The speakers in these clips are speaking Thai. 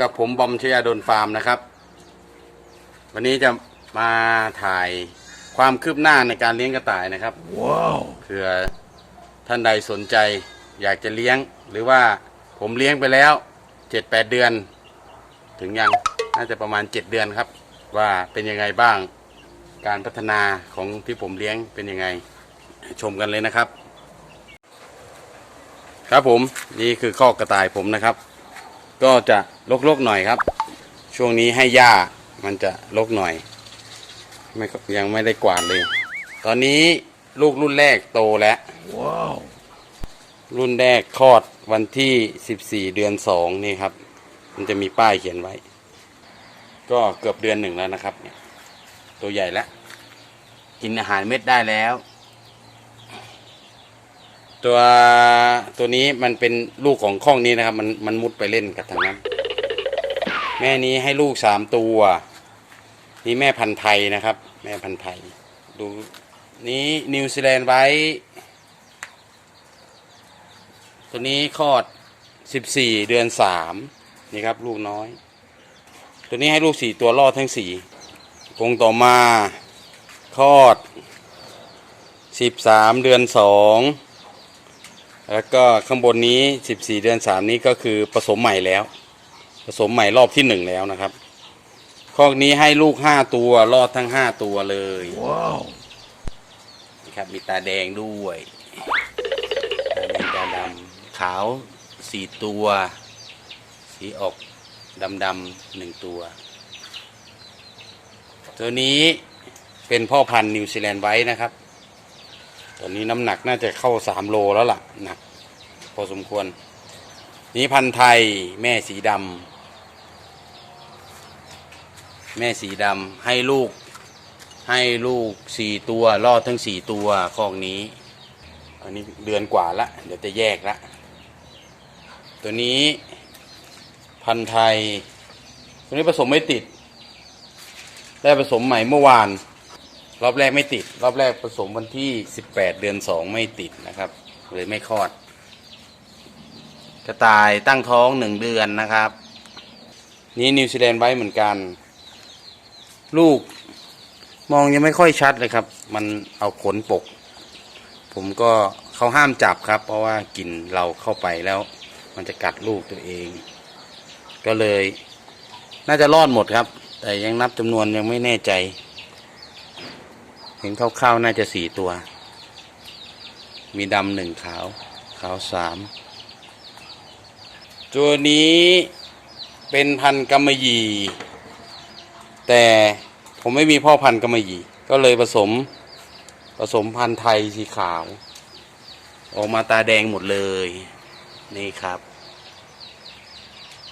กับผมบอมชยาดลฟาร์มนะครับ วันนี้จะมาถ่ายความคืบหน้าในการเลี้ยงกระต่ายนะครับว้าวเผื่อท่านใดสนใจอยากจะเลี้ยง หรือว่าผมเลี้ยงไปแล้วเจ็ดแปดเดือน ถึงยังน่าจะประมาณเจ็ดเดือนครับ ว่าเป็นยังไงบ้าง การพัฒนาของที่ผมเลี้ยงเป็นยังไง ชมกันเลยนะครับ ครับผมนี่คือข้อกระต่ายผมนะครับ ก็จะลกๆหน่อยครับ ช่วงนี้ให้หญ้ามันจะลกหน่อยไม่ก็ยังไม่ได้กวาดเลย ตอนนี้ลูกรุ่นแรกโตแล้วว้าวรุ่นแรกคลอดวันที่ 14 เดือน2นี่ครับ มันจะมีป้ายเขียนไว้ ก็เกือบเดือนหนึ่งแล้วนะครับเนี่ยตัวใหญ่แล้ว กินอาหารเม็ดได้แล้ว ตัวตัวนี้มันเป็นลูกของข้องนี้นะครับ มันมันมุดไปเล่นกับทางนั้น แม่นี้ให้ลูกสามตัว นี่แม่พันธุ์ไทยนะครับ แม่พันธุ์ไทย ดูนี้นิวซีแลนด์ไว้ ตัวนี้คลอด14เดือน3นี่ครับ ลูกน้อย ตัวนี้ให้ลูก4ตัวรอดทั้ง4กรงต่อมาคลอด13เดือน2 แล้วก็ข้างบนนี้ 14 เดือน 3 นี้ก็คือผสมใหม่แล้ว ผสมใหม่รอบที่ 1 แล้วนะครับคอกนี้ให้ลูก 5 ตัวรอดทั้ง 5 ตัวเลยว้าวนะครับมีตาแดงด้วยตาแดงตาดำขาวสี่ตัว สีออกดำดำๆหนึ่งตัว ตัวนี้เป็นพ่อพันธุ์นิวซีแลนด์ไว้นะครับ ตัวนี้น้ำหนักน่าจะเข้าสามโลแล้วล่ะหนักพอสมควร นี้พันไทยแม่สีดำแม่สีดำให้ลูก ให้ลูกสี่ตัวรอดทั้งสี่ตัวคอกนี้ อันนี้เดือนกว่าละ เดี๋ยวจะแยกละ ตัวนี้พันไทย ตัวนี้ผสมไม่ติด ได้ผสมใหม่เมื่อวาน รอบแรกไม่ติด รอบแรกผสมวันที่18เดือน2ไม่ติดนะครับเลยไม่คลอด กระต่ายตั้งท้องหนึ่งเดือนนะครับ นี่นิวซีแลนด์ไว้เหมือนกัน ลูกมองยังไม่ค่อยชัดเลยครับ มันเอาขนปก ผมก็เขาห้ามจับครับ เพราะว่ากลิ่นเราเข้าไปแล้ว มันจะกัดลูกตัวเอง ก็เลย น่าจะรอดหมดครับ แต่ยังนับจำนวนยังไม่แน่ใจ เห็นคร่าวๆน่าจะสี่ตัว มีดำหนึ่งขาว ขาวสามตัวนี้เป็นพันธุ์กำมะหยี่ แต่ผมไม่มีพ่อพันธุ์กำมะหยี่ก็เลยผสมผสมพันธุ์ไทยสีขาว ออกมาตาแดงหมดเลย นี่ครับ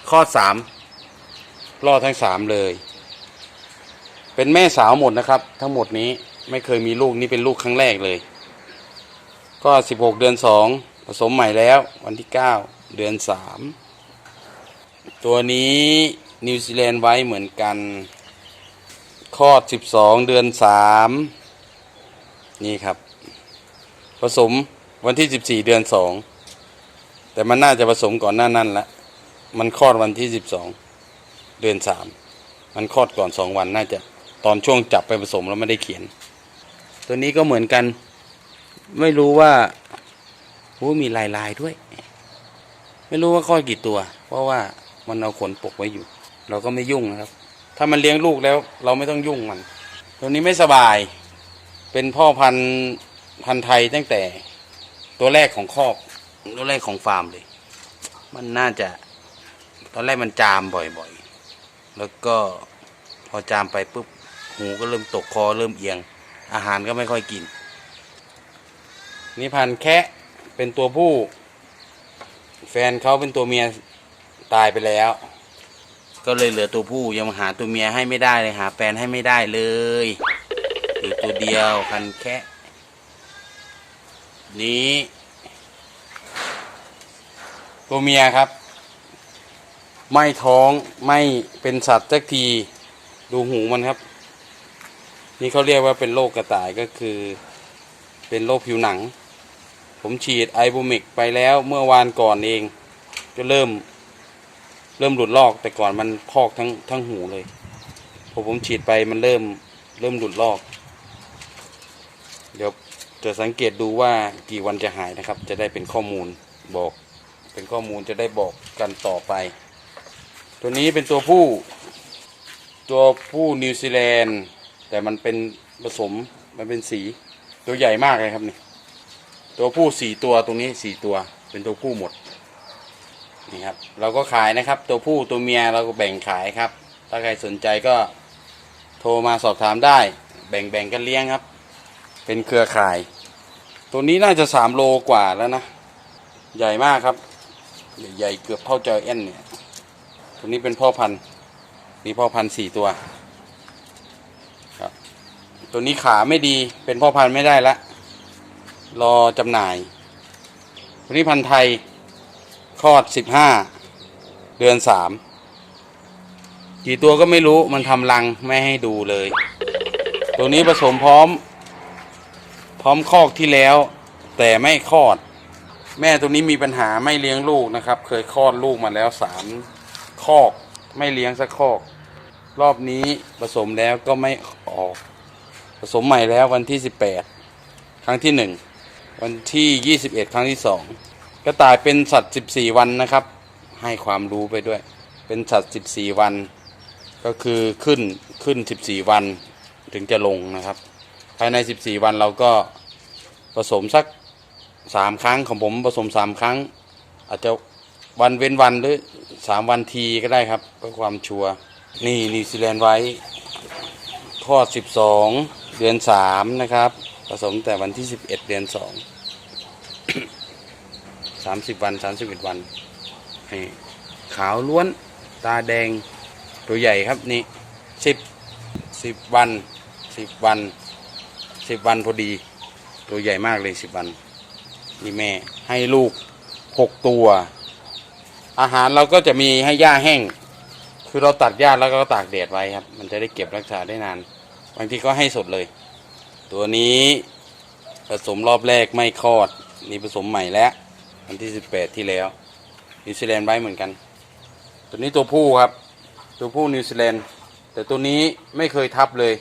ข้อสามรอดทั้งสามเลย เป็นแม่สาวหมดนะครับ ทั้งหมดนี้ ไม่เคยมีลูกนี่เป็นลูกครั้งแรกเลย ก็สิบหกเดือนสองผสมใหม่แล้ว วันที่เก้าเดือนสามตัวนี้นิวซีแลนด์ไว้เหมือนกันคลอด12เดือน3นี่ครับ ผสมวันที่14เดือน2แต่มันน่าจะผสมก่อนหน้านั้นละมันคลอดวันที่12เดือน3มันคลอดก่อน2วันน่าจะตอนช่วงจับไปผสมแล้วไม่ได้เขียน ตัวนี้ก็เหมือนกัน ไม่รู้ว่าโอ้มีลายลายด้วย ไม่รู้ว่าคลอดกี่ตัว เพราะว่ามันเอาขนปกไว้อยู่ เราก็ไม่ยุ่งนะครับ ถ้ามันเลี้ยงลูกแล้ว เราไม่ต้องยุ่งมัน ตัวนี้ไม่สบาย เป็นพ่อพันธุ์พันธุ์ไทยตั้งแต่ตัวแรกของคอกตัวแรกของฟาร์มเลย มันน่าจะ ตอนแรกมันจามบ่อยๆ แล้วก็พอจามไปปุ๊บหูก็เริ่มตกคอเริ่มเอียง อาหารก็ไม่ค่อยกิน นี่พันแคะเป็นตัวผู้ แฟนเขาเป็นตัวเมียตายไปแล้ว ก็เลยเหลือตัวผู้ยังหาตัวเมียให้ไม่ได้เลยหาแฟนให้ไม่ได้เลยอยู่ตัวเดียวพันแค่นี้ ตัวเมียครับ ไม่ท้องไม่เป็นสัตว์สักที ดูหูมันครับ นี่เขาเรียกว่าเป็นโรคกระต่ายก็คือ เป็นโรคผิวหนัง ผมฉีดไอบูมิกไปแล้วเมื่อวานก่อนเอง ก็เริ่ม เริ่มหลุดลอกแต่ก่อนมันพอกทั้งทั้งหูเลยพอผมฉีดไปมันเริ่มเริ่มหลุดลอก เดี๋ยวจะสังเกตดูว่ากี่วันจะหายนะครับ จะได้เป็นข้อมูลบอก เป็นข้อมูลจะได้บอกกันต่อไป ตัวนี้เป็นตัวผู้ ตัวผู้นิวซีแลนด์ แต่มันเป็นผสมมันเป็นสีตัวใหญ่มากเลยครับนี่ตัวผู้สี่ตัวตรงนี้สี่ตัว เป็นตัวผู้หมดนี่ครับ เราก็ขายนะครับ ตัวผู้ตัวเมียเราก็แบ่งขายครับ ถ้าใครสนใจก็โทรมาสอบถามได้ แบ่งแบ่งกันเลี้ยงครับ เป็นเครือข่าย ตัวนี้น่าจะสามโลกว่าแล้วนะใหญ่มากครับ ใหญ่เกือบเท่าจอยแอนเนี่ยตัวนี้เป็นพ่อพันธุ์มีพ่อพันธุ์สี่ตัว ตัวนี้ขาไม่ดีเป็นพ่อพันธุ์ไม่ได้ละ รอจำหน่าย ตัวนี้พันธุ์ไทยคลอดสิบห้าเดือนสามกี่ตัวก็ไม่รู้มันทำรังไม่ให้ดูเลย ตัวนี้ผสมพร้อม พร้อมคอกที่แล้ว แต่ไม่คลอด แม่ตัวนี้มีปัญหาไม่เลี้ยงลูกนะครับ เคยคลอดลูกมาแล้วสามคอก ไม่เลี้ยงสักคอก รอบนี้ผสมแล้วก็ไม่ออก ผสมใหม่แล้ววันที่สิบแปดครั้งที่หนึ่งวันที่ยี่สิบเอ็ดครั้งที่สองกระต่ายเป็นสัตว์สิบสี่วันนะครับ ให้ความรู้ไปด้วย เป็นสัตว์สิบสี่วัน ก็คือขึ้นขึ้นสิบสี่วันถึงจะลงนะครับ ภายในสิบสี่วันเราก็ผสมสักสามครั้งของผมผสมสามครั้ง อาจจะวันเว้นวันหรือสามวันทีก็ได้ครับเพื่อความชัวร์นี่นิวซีแลนด์ไว้ทอดสิบสอง เดือนสามนะครับ ผสมแต่วันที่สิบเอ็ดเดือนสองสามสิบวันสามสิบเอ็ดวันนี่ขาวล้วนตาแดงตัวใหญ่ครับนี่สิบสิบวันสิบวันสิบวันพอดี ตัวใหญ่มากเลยสิบวัน นี่แม่ให้ลูกหกตัว อาหารเราก็จะมีให้หญ้าแห้ง คือเราตัดหญ้าแล้วก็ตากแดดไว้ครับ มันจะได้เก็บรักษาได้นาน บางทีก็ให้สดเลย ตัวนี้ผสมรอบแรกไม่คลอด นี่ผสมใหม่แล้ววันที่สิบแปดที่แล้ว นิวซีแลนด์ไว้เหมือนกัน ตัวนี้ตัวผู้ครับ ตัวผู้นิวซีแลนด์แต่ตัวนี้ไม่เคยทับเลย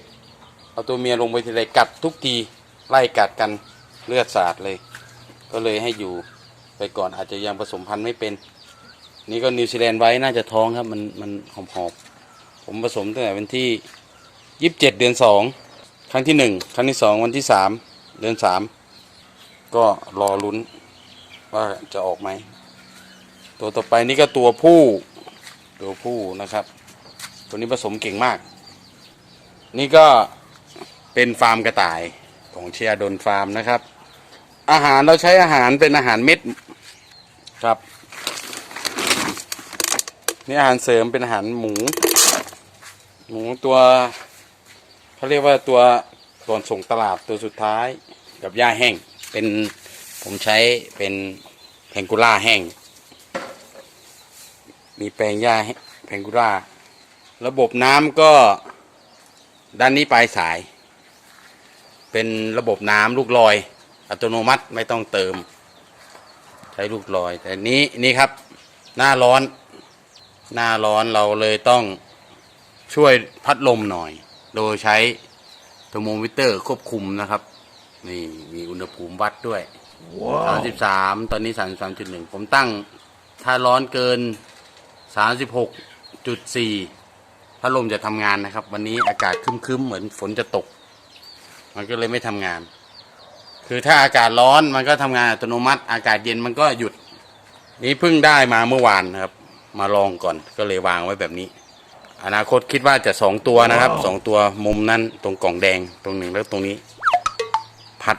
เอาตัวเมียลงไปทีไรกัดทุกทีไล่กัดกันเลือดสาดเลย ก็เลยให้อยู่ไปก่อนอาจจะยังผสมพันธุ์ไม่เป็น นี่ก็นิวซีแลนด์ไว้น่าจะท้องครับ มันมันหอมหอมๆผมผสมตั้งแต่วันที่ ยี่สิบเจ็ดเดือนสองครั้งที่หนึ่งครั้งที่สองวันที่สามเดือนสามก็รอลุ้นว่าจะออกไหม ตัวต่อไปนี่ก็ตัวผู้ตัวผู้นะครับ ตัวนี้ผสมเก่งมาก นี่ก็เป็นฟาร์มกระต่ายของเชียร์ดนฟาร์มนะครับ อาหารเราใช้อาหารเป็นอาหารเม็ดครับนี่อาหารเสริมเป็นอาหารหมู หมูตัว เขาเรียกว่าตัวก่อนส่งตลาดตัวสุดท้ายกับหญ้าแห้ง เป็นผมใช้เป็นแพงกูล่าแห้ง มีแปลงหญ้าแพงกูล่า ระบบน้ำก็ด้านนี้ปลายสาย เป็นระบบน้ำลูกลอย อัตโนมัติไม่ต้องเติม ใช้ลูกลอย แต่นี้นี่ครับ หน้าร้อน หน้าร้อนเราเลยต้องช่วยพัดลมหน่อย โดยใช้เทอร์โมมิเตอร์ควบคุมนะครับ นี่มีอุณหภูมิวัดด้วยสามสิบสามตอนนี้สามสามจุดหนึ่งผมตั้ง ถ้าร้อนเกินสามสิบหกจุดสี่พัดลมจะทำงานนะครับ วันนี้อากาศครึ้มๆ เหมือนฝนจะตก มันก็เลยไม่ทำงาน คือถ้าอากาศร้อนมันก็ทำงานอัตโนมัติ อากาศเย็นมันก็หยุด นี้เพิ่งได้มาเมื่อวานนะครับ มาลองก่อนก็เลยวางไว้แบบนี้ อนาคตคิดว่าจะสองตัวนะครับสองตัวมุมนั้นตรงกล่องแดงตรงหนึ่งแล้วตรงนี้ พัด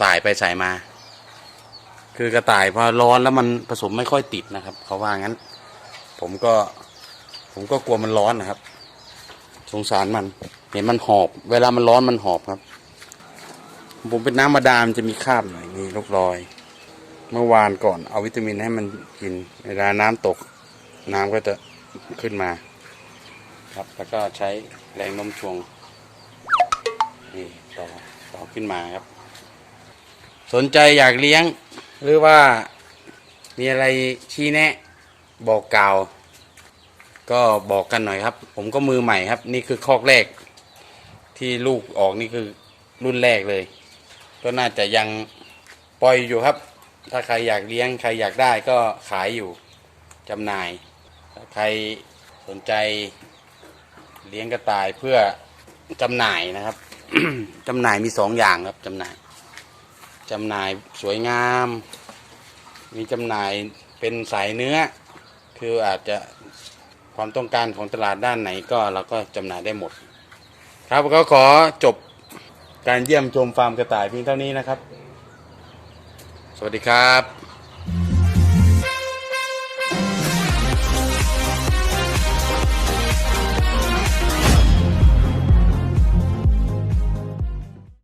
สายไปสายมา คือกระต่ายพอร้อนแล้วมันผสมไม่ค่อยติดนะครับเขาว่างั้น ผมก็ ผมก็กลัวมันร้อนนะครับ สงสารมันเห็นมันหอบ เวลามันร้อนมันหอบครับ ผมเป็นน้ำมาดามนจะมีคราบหน่อยนี่ลูกรอย เมื่อวานก่อนเอาวิตามินให้มันกิน เวลาน้ำตก น้ำก็จะขึ้นมา ครับ แล้วก็ใช้แรงโน้มถ่วงนี่ต่อต่อขึ้นมาครับ สนใจอยากเลี้ยงหรือว่ามีอะไรชี้แนะ บอกกล่าว ก็บอกกันหน่อยครับ ผมก็มือใหม่ครับ นี่คือคอกแรก ที่ลูกออกนี่คือรุ่นแรกเลย ก็น่าจะยังปล่อยอยู่ครับ ถ้าใครอยากเลี้ยงใครอยากได้ก็ขายอยู่จำหน่าย ใครสนใจ เลี้ยงกระต่ายเพื่อจำหน่ายนะครับจำหน่ายมีสองอย่างครับจำหน่ายจำหน่ายสวยงาม มีจำหน่ายเป็นสายเนื้อ คืออาจจะความต้องการของตลาดด้านไหนก็เราก็จำหน่ายได้หมด ครับก็ขอจบการเยี่ยมชมฟาร์มกระต่ายเพียงเท่านี้นะครับ สวัสดีครับ